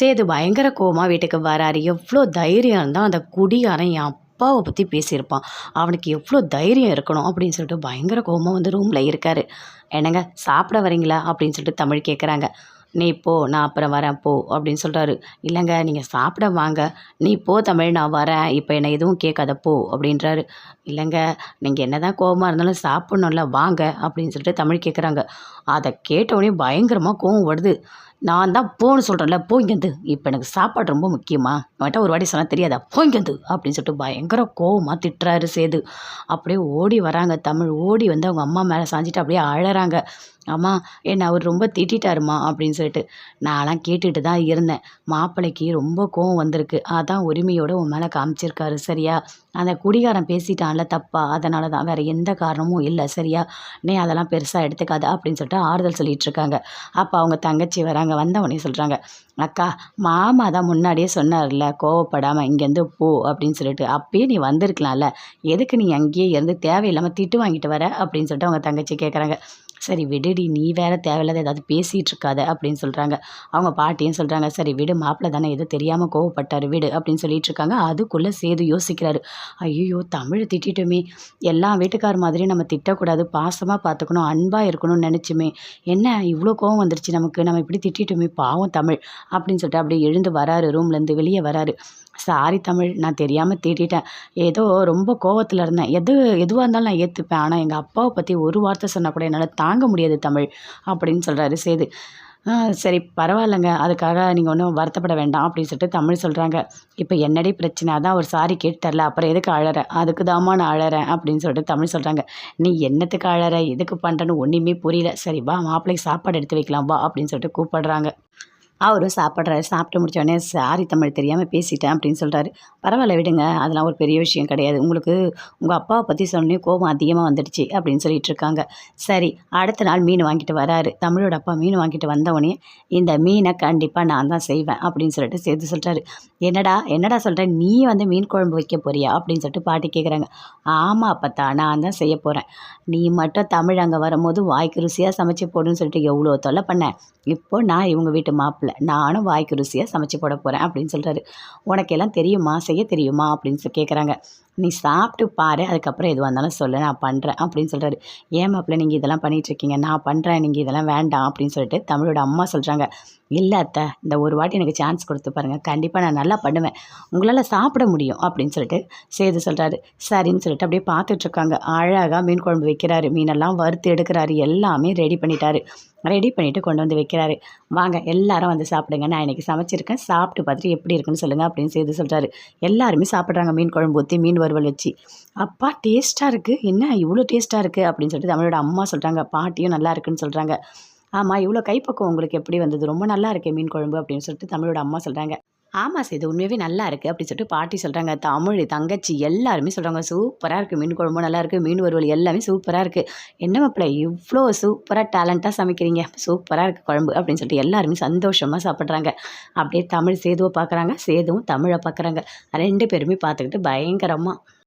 சேது பயங்கர கோமா வீட்டுக்கு வராரு. எவ்வளோ தைரியம் இருந்தால் அந்த குடியாரன் என் அப்பாவை பற்றி பேசியிருப்பான். அவனுக்கு எவ்வளோ தைரியம் இருக்கணும் அப்படின்னு சொல்லிட்டு பயங்கர கோவமாக வந்து ரூமில் இருக்காரு. என்னங்க சாப்பிட வரீங்களா? அப்படின்னு சொல்லிட்டு தமிழ் கேட்குறாங்க நீ போ நான் அப்புறம் வரேன் போ அப்படின்னு சொல்கிறாரு இல்லைங்க நீங்கள் சாப்பிட வாங்க. நீ போ தமிழ் நான் வரேன். இப்போ என்னை எதுவும் கேட்காத போ அப்படின்றாரு. இல்லைங்க நீங்கள் என்ன தான் கோவமாக இருந்தாலும் சாப்பிட்ணும்ல வாங்க அப்படின்னு சொல்லிட்டு தமிழ் கேட்குறாங்க அதை கேட்டவுடனே பயங்கரமாக கோவம் வருது. நான் தான் போன்னு சொல்கிறேன்ல போய்ங்கந்து இப்போ எனக்கு சாப்பாடு ரொம்ப முக்கியமாக அவன்கிட்ட ஒரு வாட்டி சொன்னால் தெரியாதா? போய்ங்கந்து அப்படின்னு சொல்லிட்டு பயங்கர கோவமாக திட்டுறாரு சேது. அப்படியே ஓடி வராங்க தமிழ் ஓடி வந்து அவங்க அம்மா மேலே சாஞ்சிட்டு அப்படியே அழறாங்க. அம்மா என்ன அவர் ரொம்ப திட்டாருமா அப்படின்னு சொல்லிட்டு. நான்லாம் கேட்டுட்டு தான் இருந்தேன். மாப்பிள்ளைக்கு ரொம்ப கோவம் வந்திருக்கு. அதான் உரிமையோடு உன் மேலே காமிச்சிருக்காரு சரியா? அந்த குடிகாரன் பேசிட்டான்ல தப்பா? அதனால தான் வேறு எந்த காரணமும் இல்லை சரியா? நீ அதெல்லாம் பெருசாக எடுத்துக்காத அப்படின்னு சொல்லிட்டு ஆறுதல் சொல்லிட்டு இருக்காங்க. அப்போ அவங்க தங்கச்சி வராங்க. வந்தவொடனே சொல்கிறாங்க அக்கா மாமா தான் முன்னாடியே சொன்னார்ல கோவப்படாமல் இங்கேருந்து போ அப்படின்னு சொல்லிட்டு. அப்பயே நீ வந்திருக்கலாம்ல. எதுக்கு நீ அங்கேயே இருந்து தேவையில்லாமல் திட்டு வாங்கிட்டு வர? அப்படின்னு சொல்லிட்டு அவங்க தங்கச்சி கேட்குறாங்க சரி விடுடி நீ வேற தேவையில்லாத ஏதாவது பேசிகிட்டு இருக்காத அப்படின்னு சொல்கிறாங்க அவங்க பாட்டியும் சொல்கிறாங்க சரி விடு மாப்பிள்ளை தானே எதுவும் தெரியாமல் கோவப்பட்டாரு விடு அப்படின்னு சொல்லிட்டு இருக்காங்க அதுக்குள்ளே சேது யோசிக்கிறாரு. ஐயோ தமிழை திட்டிட்டோமே. எல்லா வீட்டுக்கார மாதிரி நம்ம திட்டக்கூடாது. பாசமாக பார்த்துக்கணும் அன்பாக இருக்கணும்னு நினச்சுமே. என்ன இவ்வளோ கோவம் வந்துருச்சு நமக்கு. நம்ம இப்படி திட்டிட்டோமே பாவம் தமிழ் அப்படின்னு சொல்லிட்டு அப்படியே எழுந்து வராரு. ரூம்லேருந்து வெளியே வராரு. சாரி தமிழ் நான் தெரியாமல் திட்டிட்டேன் ஏதோ ரொம்ப கோவத்தில் இருந்தேன். எது எதுவாக இருந்தாலும் நான் ஏற்றுப்பேன் ஆனால் எங்கள் அப்பாவை பற்றி ஒரு வார்த்தை சொன்னால் கூட என்னால் தாங்க முடியாது தமிழ் அப்படின்னு சொல்கிறாரு சேது. சரி பரவாயில்லைங்க. அதுக்காக நீங்கள் ஒன்றும் வருத்தப்பட வேண்டாம் அப்படின்னு சொல்லிட்டு தமிழ் சொல்கிறாங்க இப்போ என்னடி பிரச்சனை? அதான் ஒரு சாரி கேட்டுத்தரல அப்புறம் எதுக்கு அழற? அதுக்கு தாம்மா நான் அழறேன் அப்படின்னு சொல்லிட்டு தமிழ் சொல்கிறாங்க நீ என்னத்துக்கு அழற? எதுக்கு பண்ணுறேன்னு ஒன்றுமே புரியல. சரி வா மாப்பிள்ளைக்கு சாப்பாடு எடுத்து வைக்கலாம் வா அப்படின்னு சொல்லிட்டு கூப்பிடுறாங்க. அவரும் சாப்பிட்றாரு. சாப்பிட்டு முடிச்சோடனே சாரி தமிழ் தெரியாமல் பேசிட்டேன் அப்படின்னு சொல்கிறாரு பரவாயில்ல விடுங்க. அதெல்லாம் ஒரு பெரிய விஷயம் கிடையாது. உங்களுக்கு உங்கள் அப்பாவை பற்றி சொன்னே கோபம் அதிகமாக வந்துடுச்சு அப்படின்னு சொல்லிட்டு இருக்காங்க. சரி அடுத்த நாள் மீன் வாங்கிட்டு வராரு. தமிழோட அப்பா மீன் வாங்கிட்டு வந்தவொடனே இந்த மீனை கண்டிப்பாக நான் தான் செய்வேன் அப்படின்னு சொல்லிட்டு சேர்த்து சொல்கிறாரு என்னடா என்னடா சொல்கிறேன் நீ வந்து மீன் குழம்பு வைக்க போறியா? அப்படின்னு சொல்லிட்டு பாட்டி கேட்குறாங்க ஆமாம் அப்பத்தா நான் தான் செய்ய போகிறேன் நீ மட்டும் தமிழ் அங்கே வரும்போது வாய்க்கு ருசியாக சமைச்சு போடுன்னு சொல்லிட்டு எவ்வளோ தொல்லை பண்ணேன் இப்போ நான் இவங்க வீட்டு மாப்பிள்ளை. நானும் வாய்க்கு ருசியாக சமைச்சு போட போகிறேன் அப்படின்னு சொல்கிறாரு உனக்கெல்லாம் தெரியுமா? செய்ய தெரியுமா? அப்படின்னு சொல்லி கேட்குறாங்க நீ சாப்பிட்டு பாரு அதுக்கப்புறம் எதுவாக இருந்தாலும் சொல்லு நான் பண்ணுறேன் அப்படின்னு சொல்கிறாரு ஏன் மாப்பிள்ளை நீங்கள் இதெல்லாம் பண்ணிகிட்ருக்கீங்க நான் பண்ணுறேன் நீங்கள் இதெல்லாம் வேண்டாம் அப்படின்னு சொல்லிட்டு தமிழோட அம்மா சொல்கிறாங்க இல்லை அத்தை இந்த ஒரு வாட்டி எனக்கு சான்ஸ் கொடுத்து பாருங்கள் கண்டிப்பாக நான் நல்லா பண்ணுவேன். உங்களால் சாப்பிட முடியும் அப்படின்னு சொல்லிட்டு சேது சொல்கிறாரு சரின்னு சொல்லிட்டு அப்படியே பார்த்துட்ருக்காங்க அழகாக மீன் குழம்பு வைக்கிறாரு. மீனெல்லாம் வறுத்து எடுக்கிறாரு. எல்லாமே ரெடி பண்ணிட்டாரு. ரெடி பண்ணிவிட்டு கொண்டு வந்து வைக்கிறாரு. வாங்க எல்லாரும் வந்து சாப்பிடுங்க. நான் இன்றைக்கி சமைச்சிருக்கேன். சாப்பிட்டு பார்த்துட்டு எப்படி இருக்குன்னு சொல்லுங்கள் அப்படின்னு செய்து சொல்கிறாரு எல்லாருமே சாப்பிட்றாங்க. மீன் குழம்பு ஊற்றி மீன் வறுவல் வச்சு. அப்பா டேஸ்ட்டாக இருக்குது என்ன இவ்வளோ டேஸ்ட்டாக இருக்குது அப்படின்னு சொல்லிட்டு தமிழோட அம்மா சொல்கிறாங்க பாட்டியும் நல்லா இருக்குன்னு சொல்கிறாங்க ஆமாம் இவ்வளோ கைப்பக்குவம் உங்களுக்கு எப்படி வந்தது? ரொம்ப நல்லா இருக்கே மீன் குழம்பு அப்படின்னு சொல்லிட்டு தமிழோட அம்மா சொல்கிறாங்க ஆமாம் சார் இது உண்மையாகவே நல்லா இருக்குது அப்படின்னு சொல்லிட்டு பாட்டி சொல்கிறாங்க தமிழ் தங்கச்சி எல்லாருமே சொல்கிறாங்க சூப்பராக இருக்குது மீன் குழம்பு நல்லா இருக்குது மீன் வறுவல் எல்லாமே சூப்பராக இருக்குது என்ன மாப்பிள்ள இவ்வளோ சூப்பராக டேலண்ட்டாக சமைக்கிறீங்க. சூப்பராக இருக்குது குழம்பு அப்படின்னு சொல்லிட்டு எல்லாருமே சந்தோஷமாக சாப்பிட்றாங்க. அப்படியே தமிழ் சேதுவை பார்க்குறாங்க சேதுவும் தமிழை பார்க்குறாங்க ரெண்டு பேருமே பார்த்துக்கிட்டு பயங்கரமாக